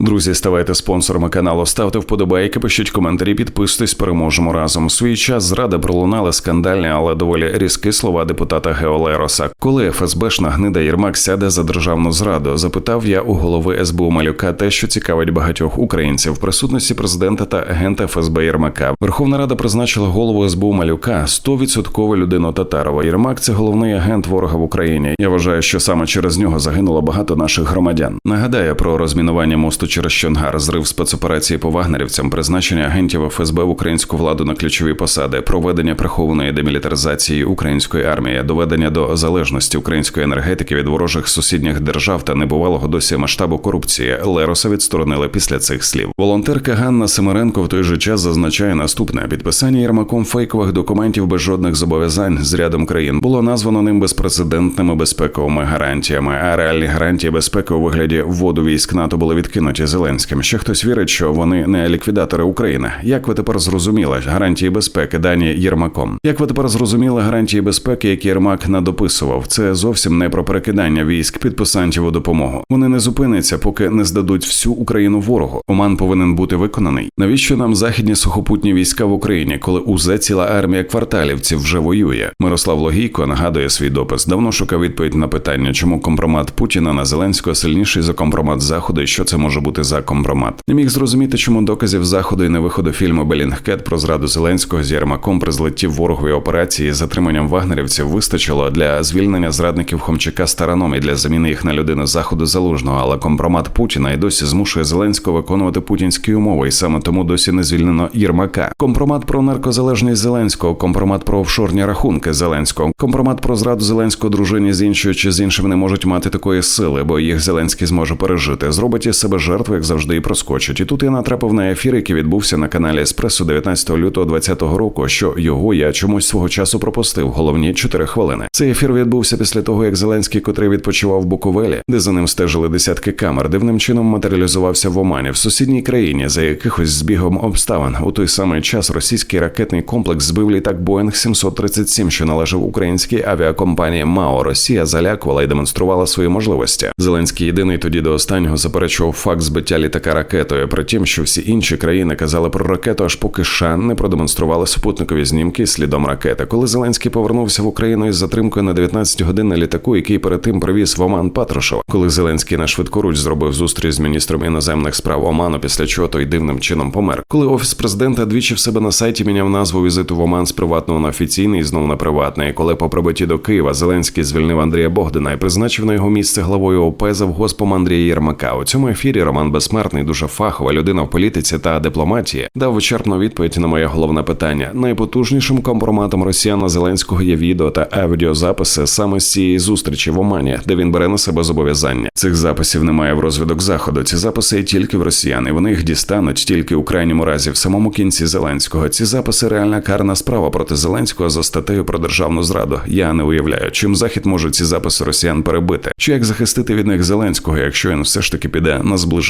Друзі, ставайте спонсорами каналу, ставте вподобайки, пишіть коментарі, підписуйтесь, переможемо разом. Свій час зради пролунали скандальні, але доволі різкі слова депутата Геолероса. Коли ФСБшна гнида Єрмак сяде за державну зраду, запитав я у голови СБУ Малюка те, що цікавить багатьох українців в присутності президента та агента ФСБ Єрмака. Верховна Рада призначила голову СБУ Малюка 100% людину Татарова. Єрмак це головний агент ворога в Україні. Я вважаю, що саме через нього загинуло багато наших громадян. Нагадаю про розмінування мосту через Щонгар, зрив спецоперації по вагнерівцям, призначення агентів ФСБ в українську владу на ключові посади, проведення прихованої демілітаризації української армії, доведення до залежності української енергетики від ворожих сусідніх держав та небувалого досі масштабу корупції. Лероса відсторонили після цих слів. Волонтерка Ганна Семеренко в той же час зазначає наступне: підписання Єрмаком фейкових документів без жодних зобов'язань з рядом країн було названо ним безпрецедентними безпековими гарантіями. А реальні гарантії безпеки у вигляді вводу військ НАТО були відкинуті Зеленським. Ще хтось вірить, що вони не ліквідатори України. Як ви тепер зрозуміли гарантії безпеки, дані Єрмаком? Як ви тепер зрозуміли гарантії безпеки, які Єрмак надописував? Це зовсім не про перекидання військ підписантів у допомогу. Вони не зупиняться, поки не здадуть всю Україну ворогу. Оман повинен бути виконаний. Навіщо нам західні сухопутні війська в Україні, коли узе ціла армія кварталівців вже воює? Мирослав Логійко нагадує свій допис. Давно шукав відповідь на питання, чому компромат Путіна на Зеленського сильніший за компромат Заходу, і що це може бути за компромат. Не міг зрозуміти, чому доказів заходу і не виходу фільму Белінгкет про зраду Зеленського з Єрмаком при злетті ворогової операції з затриманням вагнерівців вистачило для звільнення зрадників Хомчака Стараном і для заміни їх на людину заходу залужного. Але компромат Путіна і досі змушує Зеленського виконувати путінські умови, і саме тому досі не звільнено Єрмака. Компромат про наркозалежність Зеленського, компромат про офшорні рахунки Зеленського, компромат про зраду Зеленського дружині з іншою чи з іншим не можуть мати такої сили, бо їх Зеленський зможе пережити. Зробить із себе жертву, як завжди, і проскочить. І тут я натрапив на ефір, який відбувся на каналі Еспресо 19 лютого 2020 року. Що його я чомусь свого часу пропустив. Головні 4 хвилини. Цей ефір відбувся після того, як Зеленський, котрий відпочивав в Буковелі, де за ним стежили десятки камер, дивним чином матеріалізувався в Омані в сусідній країні за якихось збігом обставин. У той самий час російський ракетний комплекс збив літак Боїнг 737, що належав українській авіакомпанії МАО. Росія залякувала і демонструвала свої можливості. Зеленський єдиний тоді до останнього заперечував факт збиття літака ракетою. При тім, що всі інші країни казали про ракету, аж поки США не продемонстрували супутникові знімки слідом ракети. Коли Зеленський повернувся в Україну із затримкою на 19 годин на літаку, який перед тим привіз в Оман Патрушева, коли Зеленський на швидкоруч зробив зустріч з міністром іноземних справ Оману, після чого той дивним чином помер. Коли офіс президента двічі в себе на сайті міняв назву візиту в Оман з приватного на офіційний і знову на приватний. Коли по прибутті до Києва Зеленський звільнив Андрія Богдана і призначив на його місце главою ОП завгоспом Андрія Єрмака. У цьому ефірі Роман Безсмертний, дуже фахова людина в політиці та дипломатії, дав вичерпну відповідь на моє головне питання. Найпотужнішим компроматом росіяна Зеленського є відео та аудіозаписи саме з цієї зустрічі в Омані, де він бере на себе зобов'язання. Цих записів немає в розвідок заходу. Ці записи є тільки в росіян, і Вони їх дістануть тільки у крайньому разі в самому кінці Зеленського. Ці записи реальна карна справа проти Зеленського за статтею про державну зраду. Я не уявляю, чим захід може ці записи росіян перебити, чи як захистити від них Зеленського, якщо він все ж таки піде на зближення